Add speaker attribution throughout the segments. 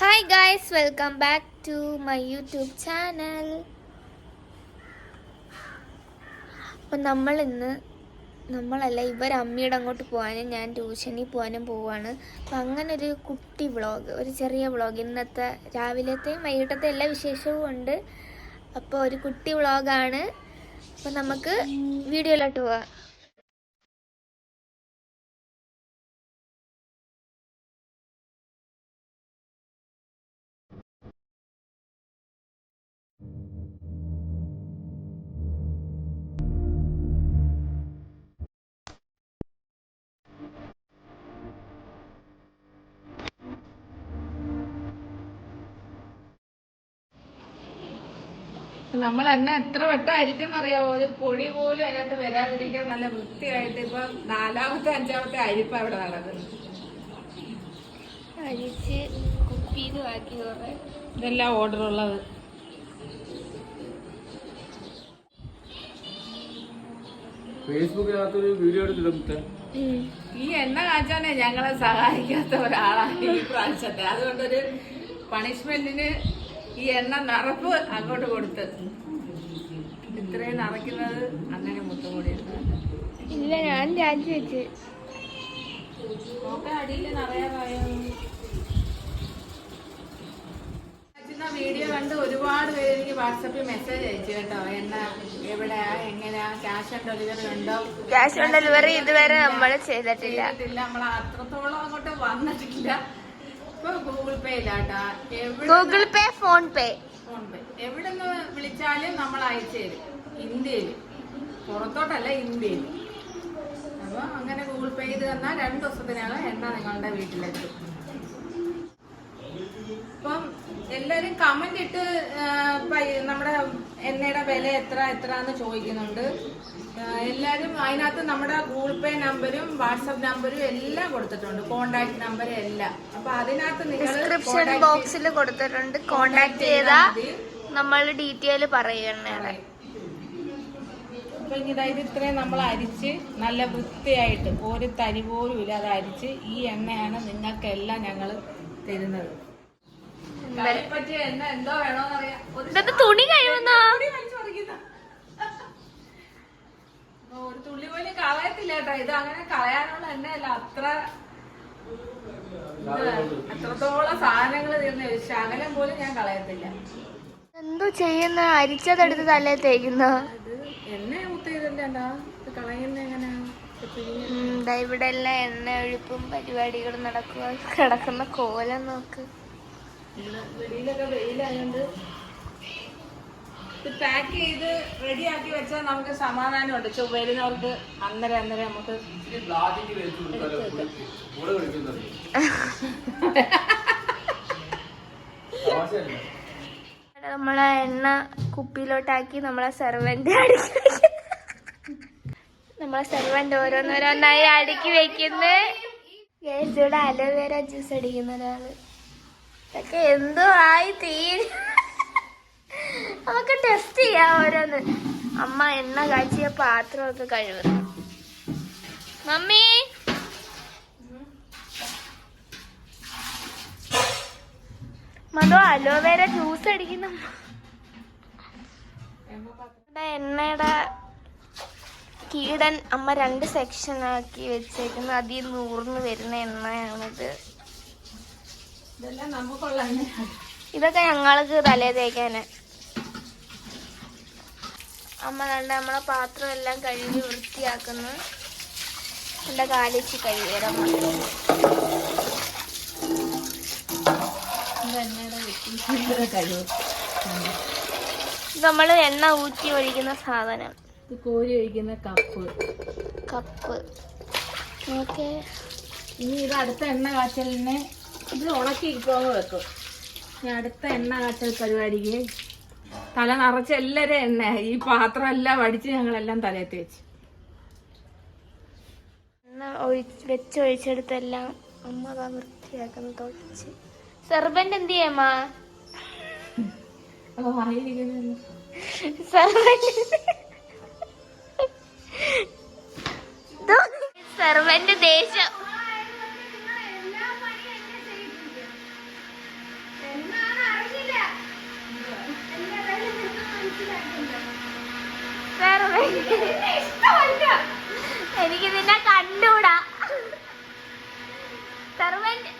Speaker 1: Hi guys welcome back to my YouTube channel അപ്പം നമ്മൾ ഇന്ന് നമ്മളല്ല ഇവർ അമ്മയുടെ അങ്ങോട്ട് പോകാനും ഞാൻ ട്യൂഷനിൽ പോകാനും പോവാണ്. അപ്പം അങ്ങനെ ഒരു കുട്ടി വ്ളോഗ് ഒരു ചെറിയ വ്ളോഗ് ഇന്നത്തെ രാവിലത്തെയും വൈകിട്ടത്തെ എല്ലാ വിശേഷവും ഉണ്ട്. അപ്പോൾ ഒരു കുട്ടി വ്ളോഗാണ് അപ്പം നമുക്ക് വീഡിയോയിലോട്ട് പോവാം.
Speaker 2: നമ്മൾ തന്നെ എത്ര വട്ടം അരിച്ചെന്ന് അറിയാവോ ഒരു പൊടി പോലും അതിനകത്ത് വരാതിരിക്കാൻ നല്ല വൃത്തിയായിട്ട് ഇപ്പൊ നാലാമത്തെ അഞ്ചാമത്തെ അരിപ്പ അവിടെ നടക്കുന്നത്
Speaker 1: അരിച്ച് കുപ്പിയിൽ ബാക്കി കുറേ.
Speaker 2: ഇതെല്ലാം ഓർഡർ ഉള്ളത്
Speaker 3: ഫേസ്ബുക്കിനകത്തൊരു വീഡിയോ എടുത്തിട്ടുണ്ട്
Speaker 2: ഈ എണ്ണ കാച്ചാനെ ഞങ്ങളെ സഹായിക്കാത്ത ഒരാളാണ് ഈ പ്രാവശ്യത്തെ. അതുകൊണ്ടൊരു പണിഷ്മെന്റിന് ഈ എണ്ണ നിറപ്പ് അങ്ങോട്ട് കൊടുത്ത്. ഇത്രയും നിറയ്ക്കുന്നത് അങ്ങനെ മുത്തം കൂടി
Speaker 1: ഇല്ല ഞാൻ
Speaker 2: വീഡിയോ കണ്ട് ഒരുപാട് പേര് എനിക്ക് വാട്സപ്പിൽ മെസ്സേജ് അയച്ചു കേട്ടോ. എന്നാ എവിടെയാ എങ്ങനെയാ ക്യാഷ് ഓൺ ഡെലിവറി ഉണ്ടോ?
Speaker 1: ക്യാഷ് ഓൺ ഡെലിവറി ഇതുവരെ നമ്മൾ ചെയ്തിട്ടില്ല.
Speaker 2: നമ്മൾ അത്രത്തോളം അങ്ങോട്ട് വന്നിട്ടില്ല. ഇപ്പൊ ഗൂഗിൾ പേ ഇല്ലാട്ടാ
Speaker 1: ഗൂഗിൾ പേ ഫോൺ പേ.
Speaker 2: ഫോൺ എവിടെ നിന്ന് വിളിച്ചാലും നമ്മൾ അയച്ചു തരും. ഇന്ത്യയിൽ. പുറത്തോട്ടല്ല ഇന്ത്യയിൽ. അപ്പൊ അങ്ങനെ ഗൂഗിൾ പേ ചെയ്ത് തന്നാൽ രണ്ട് ദിവസത്തിനകം എണ്ണ നിങ്ങളുടെ വീട്ടിലെത്തും. ഇപ്പം എല്ലാരും കമന്റ് ഇട്ട് നമ്മുടെ എണ്ണയുടെ വില എത്ര എത്ര എന്ന് ചോദിക്കുന്നുണ്ട്. ആ, എല്ലാരും അതിനകത്ത് നമ്മുടെ ഗൂഗിൾ പേ നമ്പരും വാട്സപ്പ് നമ്പരും എല്ലാം കൊടുത്തിട്ടുണ്ട്. കോണ്ടാക്ട് നമ്പർ എല്ലാം. അപ്പൊ അതിനകത്ത്
Speaker 1: ഡിസ്ക്രിപ്ഷൻ ബോക്സിൽ കൊടുത്തിട്ടുണ്ട്. കോണ്ടാക്ട് ചെയ്താൽ നമ്മൾ ഡീറ്റെയിൽ പറയണേ
Speaker 2: അപ്പൊ ഇനി ഇതായത് ഇത്രയും നമ്മൾ അരിച്ച് നല്ല വൃത്തിയായിട്ട് ഒരു തരി പോലും ഇല്ലാതെ അരിച്ച് ഈ എണ്ണയാണ് നിങ്ങൾക്കെല്ലാം ഞങ്ങൾ തരുന്നത്.
Speaker 1: തുണി കഴിയുന്നോ
Speaker 2: ഒരു തുള്ളി പോലും കളയത്തില്ല കേട്ടോ. ഇത് അങ്ങനെ കളയാനുള്ള എണ്ണയല്ല അത്ര അത്രത്തോളം സാധനങ്ങൾ തീർന്ന ശകലം പോലും ഞാൻ കളയത്തില്ല.
Speaker 1: എന്തോ ചെയ്യുന്ന? അരിച്ചതെടുത്ത് തലേ തേക്കുന്ന.
Speaker 2: എണ്ണ യൂത്ത് ഇത് കളയുന്ന എങ്ങനെയാ
Speaker 1: ഇവിടെ എല്ലാം എണ്ണ ഒഴുപ്പും പരിപാടികളും നടക്കുക കിടക്കുന്ന കോലം നോക്ക്.
Speaker 2: വെളിയിലൊക്കെ വെയിലായതുകൊണ്ട് ഇത് പാക്ക് ചെയ്ത് ആക്കി വെച്ചാൽ നമുക്ക് സമാധാനമുണ്ട്. ചോ വരുന്നവർക്ക് അന്നേരം അന്നേരം നമുക്ക്
Speaker 1: നമ്മളെ എണ്ണ കുപ്പിയിലോട്ടാക്കി നമ്മളെ സെർവന്റ് അടുക്കി നമ്മളെ സെർവന്റ് ഓരോന്നോരോന്നായി അടുക്കി വെക്കുന്നത് Guys, ഇവിടെ അലോവേര ജ്യൂസ് അടിക്കുന്ന ഒരാൾ. ഇതൊക്കെ എന്തോ ആയി തീര് നമുക്ക് ടെസ്റ്റ് ചെയ്യാം ഓരോന്ന്. അമ്മ എണ്ണ കാച്ചിയ പാത്രമൊക്കെ കഴുകുന്നു മമ്മി? മതോ അലോവേര ജ്യൂസ് അടിക്കുന്ന. എണ്ണയുടെ കീടൻ അമ്മ രണ്ട് സെക്ഷൻ ആക്കി വെച്ചേക്കുന്നു. അതിൽ നൂറിന് വരുന്ന എണ്ണയാണിത്. ഇതൊക്കെ ഞങ്ങൾക്ക് തലേ തേക്കാന്. അമ്മ കണ്ട നമ്മളെ പാത്രം എല്ലാം കഴുകി വൃത്തിയാക്കുന്നു. എന്റെ കാലിച്ച് കഴുകിയരം
Speaker 2: ഇത്
Speaker 1: നമ്മൾ എണ്ണ ഊറ്റി ഒഴിക്കുന്ന സാധനം.
Speaker 2: കോരി ഒഴിക്കുന്ന കപ്പ്.
Speaker 1: കപ്പ്. ഓക്കെ.
Speaker 2: ഇനി ഇത് അടുത്ത എണ്ണ കാച്ചലിനെ ഇത് ഉണക്കി വെക്കും. അടുത്ത എണ്ണ കാച്ചൽ പരിപാടിക്ക് തല നിറച്ച് എല്ലാവരും എണ്ണ ഈ പാത്രം എല്ലാം വടിച്ച് ഞങ്ങളെല്ലാം തലയത്ത് വെച്ച്.
Speaker 1: എണ്ണ ഒഴിച്ച് വെച്ചൊഴിച്ചെടുത്തെല്ലാം അമ്മ വൃത്തിയാക്കുന്നു തുടച്ച് സെർവന്റ് എന്ത് ചെയ്യാമ്മ
Speaker 2: അപ്പോൾ വായിരിക്കുന്നു
Speaker 1: എനിക്ക് നിന്നെ ഇഷ്ടമല്ല. എനിക്ക് നിന്നെ കണ്ടൂടാ സെർവന്റ്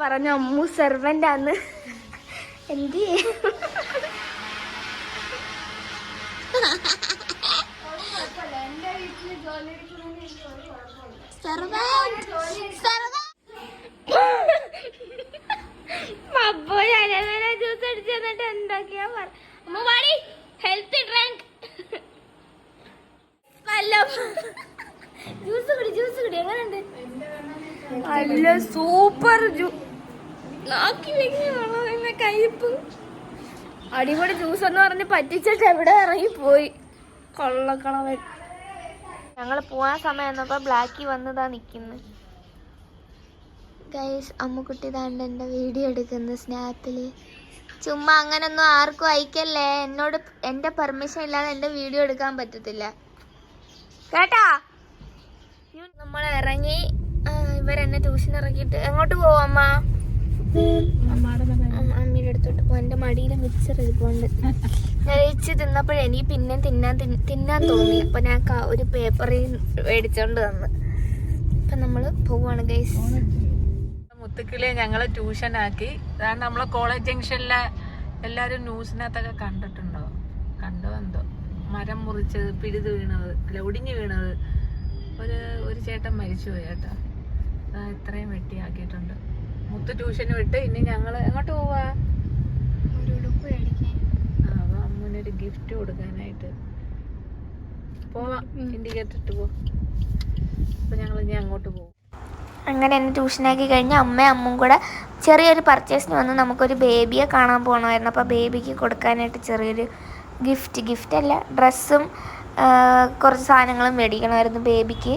Speaker 1: പറഞ്ഞു അമ്മു സെർവന്റ് ആന്ന് എന്ത്. അപ്പോ ജ്യൂസ് അടിച്ചു തന്നിട്ട് എന്തൊക്കെയാ പറ അമ്മ പാടി. ഹെൽത്ത് ഡ്രിങ്ക് ജ്യൂസ് കുടി ജ്യൂസ് കുടി. എങ്ങനെയുണ്ട്? നല്ല സൂപ്പർ നാക്കി വെക്കുന്ന കയ്പ്പ് അടിപൊളി ജ്യൂസ് എന്ന് പറഞ്ഞ് പറ്റിച്ചിട്ട് എവിടെ ഇറങ്ങി പോയി കൊള്ളക്കളവൻ ഞങ്ങൾ പോവാൻ സമയം എന്നപ്പോ ബ്ലാക്കി വന്നതാ നിക്കുന്നു. ഗൈസ് അമ്മുക്കുട്ടി താണ്ട് എന്റെ വീഡിയോ എടുക്കുന്ന സ്നാപ്പിൽ. ചുമ്മാ അങ്ങനൊന്നും ആർക്കും അയക്കല്ലേ? എന്നോട് എന്റെ പെർമിഷൻ ഇല്ലാതെ എന്റെ വീഡിയോ എടുക്കാൻ പറ്റത്തില്ല. കേട്ടാ? നമ്മൾ ഇറങ്ങി ഇവരെന്നെ ട്യൂഷൻ ഇറങ്ങിയിട്ട് എങ്ങോട്ട് പോവാ അമ്മ? അമ്മ- അമ്മയുടെ അടുത്തോട്ട് പോവാൻ എന്റെ മടിയിൽ മിക്സർ ഇരിപ്പുണ്ട് ഞാൻ ഇച്ച് തിന്നപ്പോഴേ എനിക്ക് പിന്നെ തിന്നാൻ തിന്ന- തിന്നാൻ തോന്നി. അപ്പൊ ഞാൻ ഒരു പേപ്പറിൽ മേടിച്ചോണ്ട് തന്ന് അപ്പൊ നമ്മൾ പോവാണ് ഗൈസ്
Speaker 2: മുത്തുക്കിളിയെ ഞങ്ങൾ ട്യൂഷനാക്കി. അതാണ് നമ്മളെ കോളേജ് ജംഗ്ഷനിലെ എല്ലാരും ന്യൂസിനകത്തൊക്കെ കണ്ടിട്ടുണ്ടോ? കണ്ടോ എന്തോ? മരം മുറിച്ചത് പിഴുത് വീണത് അല്ല ഒടിഞ്ഞു വീണത്. ഒരു ഒരു ചേട്ടൻ മരിച്ചുപോയി കേട്ടോ. അതാ ഇത്രയും വെട്ടിയാക്കിയിട്ടുണ്ട് മുത്ത് ട്യൂഷൻ വിട്ട് ഇനി ഞങ്ങൾ എങ്ങോട്ട് പോവാ?
Speaker 1: ഒരു ഉടുപ്പ് മേടിക്കാൻ.
Speaker 2: ആ, അപ്പൊ അമ്മൂനൊരു ഗിഫ്റ്റ് കൊടുക്കാനായിട്ട്. പോവാം ഇൻഡിക്കേറ്റർ ഇട്ട് പോ. അപ്പൊ ഞങ്ങൾ ഇനി അങ്ങോട്ട് പോകും.
Speaker 1: അങ്ങനെ എന്നെ ട്യൂഷനാക്കി കഴിഞ്ഞ് അമ്മയും അമ്മും കൂടെ ചെറിയൊരു പർച്ചേസിന് വന്ന് നമുക്കൊരു ബേബിയെ കാണാൻ പോകണമായിരുന്നു അപ്പോൾ ബേബിക്ക് കൊടുക്കാനായിട്ട് ചെറിയൊരു ഗിഫ്റ്റ് ഗിഫ്റ്റ് അല്ല ഡ്രസ്സും കുറച്ച് സാധനങ്ങളും മേടിക്കണമായിരുന്നു ബേബിക്ക്.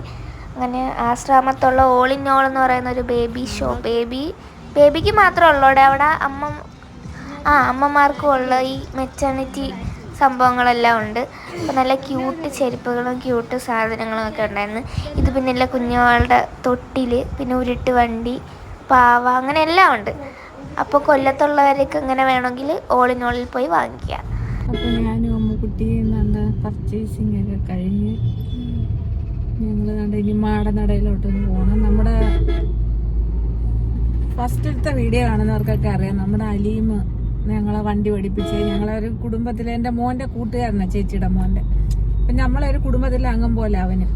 Speaker 1: അങ്ങനെ ആശ്രമത്തുള്ള ഓൾ ഇൻ ഓൾ എന്ന് പറയുന്ന ഒരു ബേബി ഷോ ബേബി ബേബിക്ക് മാത്രമേ ഉള്ളൂടെ അവിടെ അമ്മ ആ അമ്മമാർക്കും ഉള്ള ഈ മെറ്റേണിറ്റി സംഭവങ്ങളെല്ലാം ഉണ്ട്. അപ്പോൾ നല്ല ക്യൂട്ട് ചെരുപ്പുകളും ക്യൂട്ട് സാധനങ്ങളും ഒക്കെ ഉണ്ടായിരുന്നു. ഇത് പിന്നെ എല്ലാ കുഞ്ഞുങ്ങളുടെ തൊട്ടിൽ പിന്നെ ഉരുട്ട് വണ്ടി പാവ അങ്ങനെ എല്ലാം ഉണ്ട്. അപ്പോൾ കൊല്ലത്തുള്ളവരൊക്കെ ഇങ്ങനെ വേണമെങ്കിൽ ഓളിനോളിൽ പോയി വാങ്ങിക്കുക.
Speaker 2: അപ്പോൾ ഞാനും അമ്മുക്കുട്ടിയും നല്ല പർച്ചേസിങ് ഒക്കെ കഴിഞ്ഞ് ഞങ്ങൾ കണ്ട ഇനി മാടനടയിലോട്ടൊന്ന് പോകണം നമ്മുടെ ഫസ്റ്റിലത്തെ വീഡിയോ കാണുന്നവർക്കൊക്കെ അറിയാം. നമ്മുടെ അലീം ഞങ്ങളെ വണ്ടി പഠിപ്പിച്ച് ഞങ്ങളെ ഒരു കുടുംബത്തിലെ എന്റെ മോന്റെ കൂട്ടുകാരനാണ് ചേച്ചിയുടെ മോന്റെ. അപ്പം ഒരു കുടുംബത്തിലെ അംഗം പോലെ അവന്.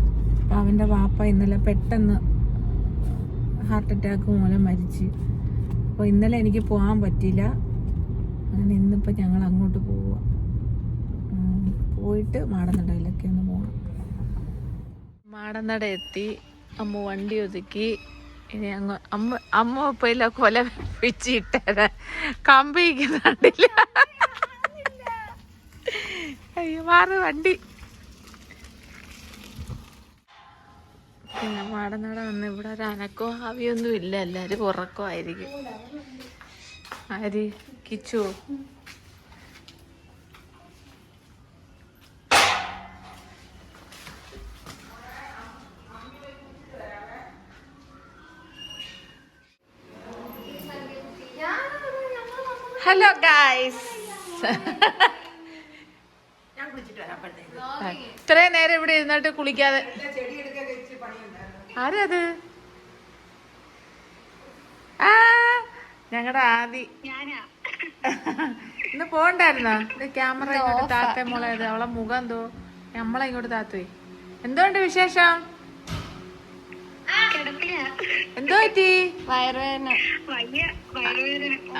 Speaker 2: അപ്പം അവന്റെ വാപ്പ ഇന്നലെ പെട്ടെന്ന് ഹാർട്ട് അറ്റാക്ക് മൂലം മരിച്ച്. അപ്പോൾ ഇന്നലെ എനിക്ക് പോകാൻ പറ്റിയില്ല. അങ്ങനെ ഇന്നിപ്പോൾ ഞങ്ങൾ അങ്ങോട്ട് പോവുക ഉം, പോയിട്ട് മാടനടയിലൊക്കെ ഒന്ന് പോകണം മാടനട എത്തി. അമ്മ വണ്ടി ഒതുക്കി. ഇനി അങ്ങ് അമ്മ അമ്മ ഇപ്പൊ കൊല വെച്ചിട്ടേ കമ്പിക്കുന്നുണ്ടില്ല അയ്യോ മാറ് വണ്ടി. പിന്നെ മാടനട വന്ന് ഇവിടെ ഒരു അനക്കോ ആവിയൊന്നും ഇല്ല. എല്ലാവരും ഉറക്കമായിരിക്കും. ആര് കിച്ചു ഗായ്സ് ഇത്രയും നേരം ഇവിടെ ഇരുന്നിട്ട് കുളിക്കാതെ ആരത്? ആ ഞങ്ങളുടെ ആദി. ഇന്ന് പോണ്ടായിരുന്നോ? ഇത് ക്യാമറ ഇങ്ങോട്ട് താത്ത മോളേത് അവളെ മുഖം എന്തോ നമ്മളെ ഇങ്ങോട്ട് താത്തുപോയി എന്തോണ്ട് വിശേഷം? എന്തോ പറ്റി
Speaker 1: വയറുവേദന.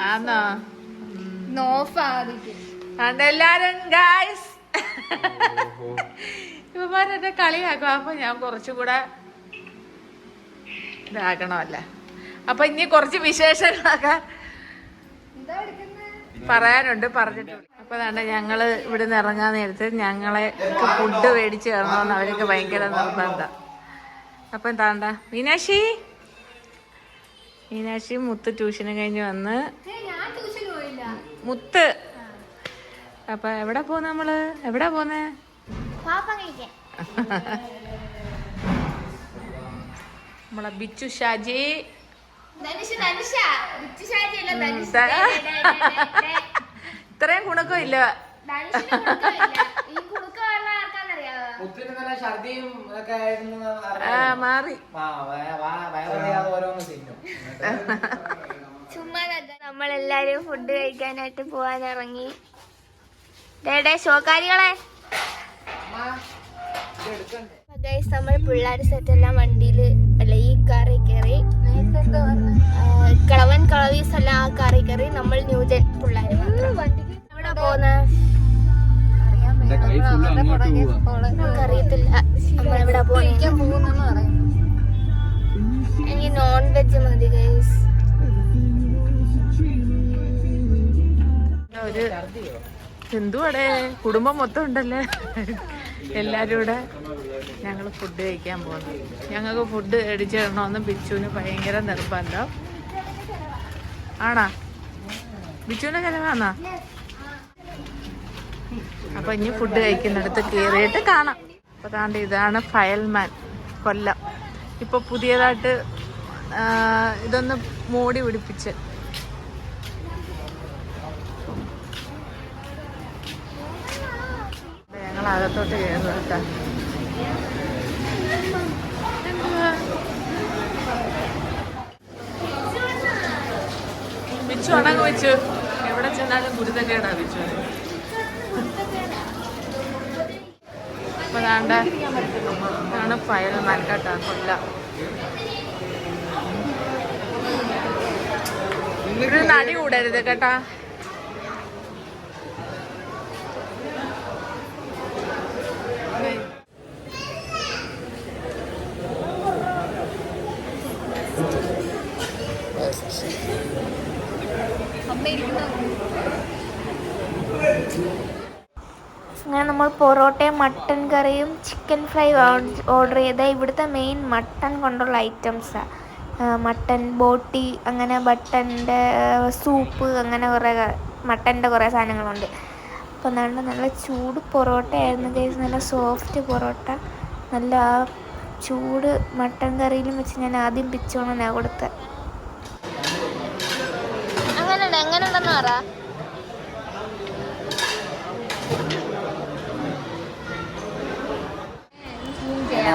Speaker 2: ആന്നോ? അതെല്ലാരും ഗായ്സ് ഇവന്മാരെന്നെ കളിയാക്കും. അപ്പൊ ഞാൻ കുറച്ചുകൂടെ ഇതാക്കണമല്ല? അപ്പൊ ഇനി കുറച്ച് വിശേഷങ്ങളൊക്കെ പറയാനുണ്ട് പറഞ്ഞിട്ടുണ്ട്. അപ്പൊ അതാണ്ട് ഞങ്ങൾ ഇവിടെ നിന്ന് ഇറങ്ങാൻ നേരത്തെ ഞങ്ങളെ ഫുഡ് മേടിച്ച് കയറണമെന്ന് അവരൊക്കെ ഭയങ്കര നിർബന്ധം. അപ്പൊ എന്താണ്ട മീനാക്ഷി? മീനാക്ഷി മുത്ത് ട്യൂഷന് കഴിഞ്ഞ് വന്ന് മുത്ത് അപ്പൊ എവിടെ പോ നമ്മൾ എവിടെ പോന്നേ നമ്മളെ ബിച്ചു ഷാജി. ഇത്രയും ഗുണക്കം ഇല്ല. മാറി
Speaker 1: ചുമ്മാ നമ്മളെല്ലാരും ഫുഡ് കഴിക്കാനായിട്ട് പോവാൻ ഇറങ്ങി ഡേടേ ഷോക്കാരികളെ ഗൈസ് നമ്മൾ പിള്ളേർ സെറ്റ് എല്ലാം വണ്ടിയിൽ അല്ല ഈ കാറിൽ കയറി ആ, കിളവൻ കളവീസ് എല്ലാം ആ കാറിൽ കയറി നമ്മൾ ന്യൂജൻ പിള്ളേർ എവിടെ പോന്ന അറിയത്തില്ല നമ്മൾ എവിടെ പോകുന്ന എനിക്ക് നോൺ വെജ് മതി ഗൈസ്
Speaker 2: ഒരു എന്തുവാടെ? കുടുംബം മൊത്തം ഉണ്ടല്ലേ? എല്ലാരും കൂടെ ഞങ്ങൾ ഫുഡ് കഴിക്കാൻ പോകുന്നു ഞങ്ങൾക്ക് ഫുഡ് അടിച്ചു തരണമെന്ന് ബിച്ചുവിന് ഭയങ്കര നിർബന്ധം. ആണാ? ബിച്ചുവിന്റെ ചെലവാന്നാ അപ്പൊ ഇനി ഫുഡ് കഴിക്കുന്നിടത്ത് കയറിയിട്ട് കാണാം. അപ്പൊ താണ്ട് ഇതാണ് ഫയൽമാൻ കൊല്ലം. ഇപ്പൊ പുതിയതായിട്ട് ഇതൊന്ന് മോടി പിടിപ്പിച്ച് ഞങ്ങൾ അകത്തോട്ട് കയറുക കേട്ടോ? ബിച്ചു അടങ്ങ് വെച്ചു എവിടെ ചെന്നാലും ഗുരുതക്കേടാ ബിച്ചു. അപ്പൊ ദാണ്ട ഇതാണ് ഫയൽ കേട്ടോ കൊല്ലം. ഒരു നടി കൂടരുത് കേട്ടാ
Speaker 1: അങ്ങനെ നമ്മൾ പൊറോട്ടയും മട്ടൻ കറിയും ചിക്കൻ ഫ്രൈ ഓർഡർ ചെയ്ത. ഇവിടുത്തെ മെയിൻ മട്ടൺ കൊണ്ടുള്ള ഐറ്റംസാണ് മട്ടൻ ബോട്ടി അങ്ങനെ മട്ടന്റെ സൂപ്പ് അങ്ങനെ കുറേ മട്ടന്റെ കുറേ സാധനങ്ങളുണ്ട്. അപ്പോൾ നല്ല നല്ല ചൂട് പൊറോട്ട ആയിരുന്നു കേസ് നല്ല സോഫ്റ്റ് പൊറോട്ട. നല്ല ചൂട് മട്ടൻ കറിയിലും വെച്ച് ഞാൻ ആദ്യം പിച്ചോണനാ കൊടുത്തത് അങ്ങനെയുണ്ട് എങ്ങനെയുണ്ടെന്ന് പറ.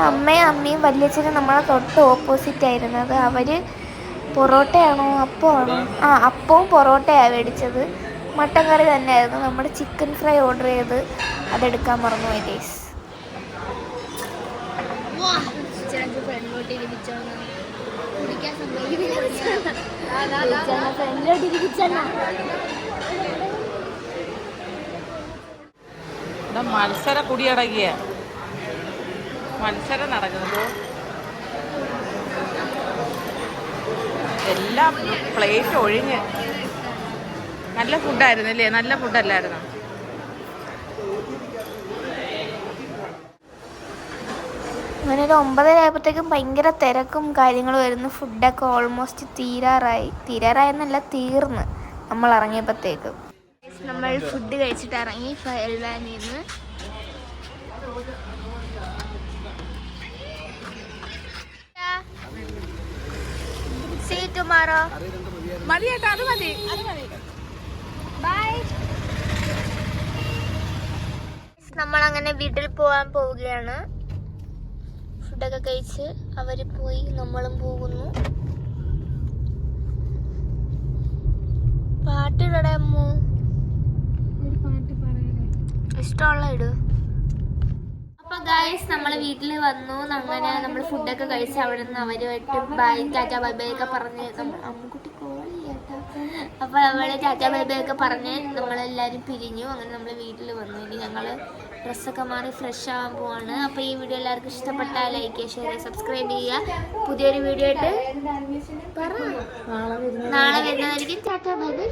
Speaker 1: അമ്മയും അമ്മയും വല്യച്ഛനും നമ്മളെ തൊട്ട് ഓപ്പോസിറ്റ് ആയിരുന്നത്. അവർ പൊറോട്ടയാണോ അപ്പമാണോ ആ അപ്പവും പൊറോട്ടയാണ് മേടിച്ചത്. മട്ടൻ കറി തന്നെയായിരുന്നു. നമ്മുടെ ചിക്കൻ ഫ്രൈ ഓർഡർ ചെയ്ത് അതെടുക്കാൻ മറന്നുപോയി ഡേയ്സ്
Speaker 2: ഇവിടെ മത്സര കുടിയടങ്ങിയ മത്സരം നടക്കുന്നത്. എല്ലാം പ്ലേറ്റ് ഒഴിഞ്ഞ്. നല്ല ഫുഡായിരുന്നു അല്ലേ നല്ല ഫുഡല്ലായിരുന്നു
Speaker 1: അങ്ങനെ ഒരു ഒമ്പതര ആയപ്പോഴത്തേക്കും ഭയങ്കര തിരക്കും കാര്യങ്ങളും ആയിരുന്നു. ഫുഡൊക്കെ ഓൾമോസ്റ്റ് തീരാറായി. തീരാറായെന്നല്ല തീർന്ന് നമ്മൾ ഇറങ്ങിയപ്പോഴത്തേക്കും. നമ്മൾ ഫുഡ് കഴിച്ചിട്ട് ഇറങ്ങി ഫയൽ tomorrow.
Speaker 2: മതി കേട്ടോ അത് മതി. അത് മതി
Speaker 1: ബൈ നമ്മൾ അങ്ങനെ വീട്ടിൽ പോവാൻ പോവുകയാണ്. ഫുഡൊക്കെ കഴിച്ച് അവർ പോയി നമ്മളും പോകുന്നു. പാട്ടിടടേ അമ്മു. ഇഷ്ടമുള്ള ഇടൂ. അപ്പൊ ഗായ്സ് നമ്മൾ വീട്ടിൽ വന്നു. അങ്ങനെ നമ്മൾ ഫുഡൊക്കെ കഴിച്ച് അവിടെ നിന്ന് അവരുമായിട്ട് ബൈ ടാറ്റ ബൈ ബൈ ഒക്കെ പറഞ്ഞ് നമ്മൾ അമ്മുക്കുട്ടി കോൾ ചെയ്യാട്ടോ. അപ്പൊ അവൾ ടാറ്റ ബൈ ബൈ ഒക്കെ പറഞ്ഞ് നമ്മളെല്ലാരും പിരിഞ്ഞു. അങ്ങനെ നമ്മൾ വീട്ടിൽ വന്നു. ഇനി ഞങ്ങൾ ഡ്രസ്സൊക്കെ മാറി ഫ്രഷ് ആവാൻ പോവാണ്. അപ്പൊ ഈ വീഡിയോ എല്ലാവർക്കും ഇഷ്ടപ്പെട്ടാൽ ലൈക്ക് ചെയ്യുക ഷെയർ ചെയ്യുക സബ്സ്ക്രൈബ് ചെയ്യുക. പുതിയൊരു വീഡിയോ ആയിട്ട് നാളെ വരുന്നതായിരിക്കും. Tata bye bye